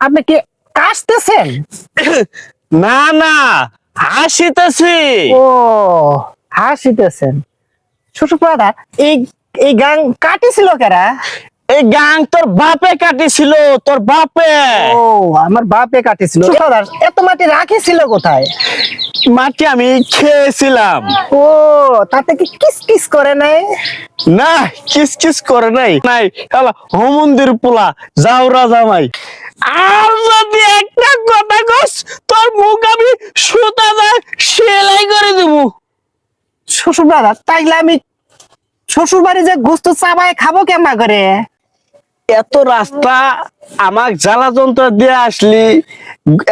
আপনি কি কাশতেছেন? না না হাসিতেছি। ও হাসিতেছেন। শ্বশুর এই এই গাং কাটিছিল কারা? এই গাং তোর বাপে কাটিছিল তোর বাপে। ও আমার বাপে কাটিছিল। এত মাটি রাখিছিল কোথায়? মাটি আমি খেয়েছিলাম। ও তাতে কি কিস কিস করে নাই? না কিস কিস করে নাই। নাই শালা হোমন্দির পোলা যাও রাজামাই। আর যদি একটা কথা কস তোর মুখ আমি সুতা দা সেলাই করে দেবো। শ্বশুর ফাদার তাইলে আমি শ্বশুর বাড়ি যে গোস্ত চাবায় খাব কেমন করে? এত রাস্তা আমাক জ্বালা যন্ত্র দিয়ে আসলি।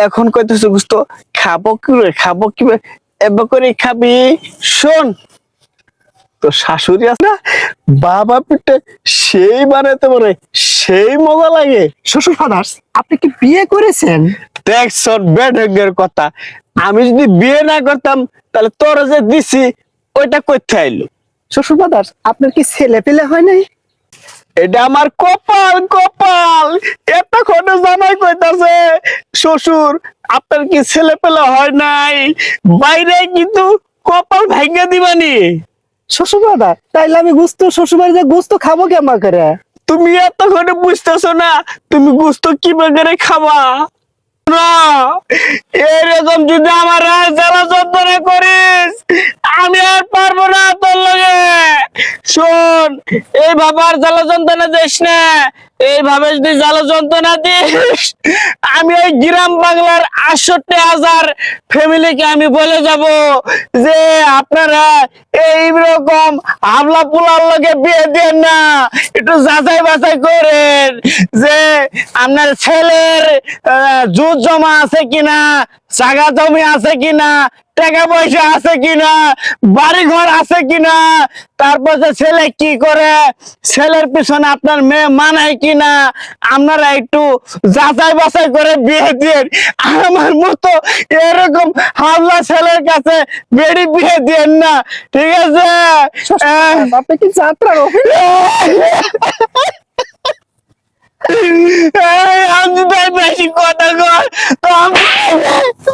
এখন কইতেছ গুস্ত খাব কি খাব কি এবার করে খাবি। শোন তো শাশুড়ি আছে না বাবা পিঠে সেই বানাতে পারে সেই মজা লাগে। শ্বশুর ফাদার আপনি কি বিয়ে করেছেন? দেখ শোন বেঢঙ্গের কথা। আমি যদি বিয়ে না করতাম তাহলে তোর যে দিছি ওইটা করতে আইলো? শ্বশুর ফাদার আপনার কি ছেলে পেলে হয় নাই? এটা আমার কপাল কপাল! শ্বশুর আপনার কি ছেলে পেলে হয় নাই? বাইরে কিন্তু কপাল ভাঙ্গা দিবানি। শ্বশুর ফাদার তাইলে আমি গুস্ত শ্বশুর বাড়ি যে গোস্ত খাব কেমন করে? তুমি এতক্ষণে বুঝতেছো না তুমি গুস্ত কি করে খাবা? না এরকম যদি আমার জ্বালা যন্ত্রণা করিস আমি আর পারব না তোর লগে। শোন এইভাবে আর জ্বালা যন্ত্রণা দিস না। এইভাবে যদি জ্বালা যন্ত্রণা দিস আমি ওই গ্রাম বাংলার আটষট্টি হাজার ফ্যামিলিকে আমি বলে যাব যে আপনারা এইরকম হাবলা পোলার লগে বিয়ে দেন না। একটু যাচাই বাছাই করেন যে আপনার ছেলের জুত জমা আছে কিনা, জাগা জমি আছে কিনা, টাকা পয়সা আছে কিনা বাড়ি ঘর আছে কিনা, তারপর ছেলে কি করে, ছেলের পিছনে আপনার মেয়ে মানায় কিনা আপনারা একটু যাচাই বাছাই করে বিয়ে দিয়ে আমার মতো এরকম হামলা ছেলের কাছে বেড়ি বিয়ে দিয়েন না ঠিক আছে? আপনি কি আমি তাই বেশি কথা কর তো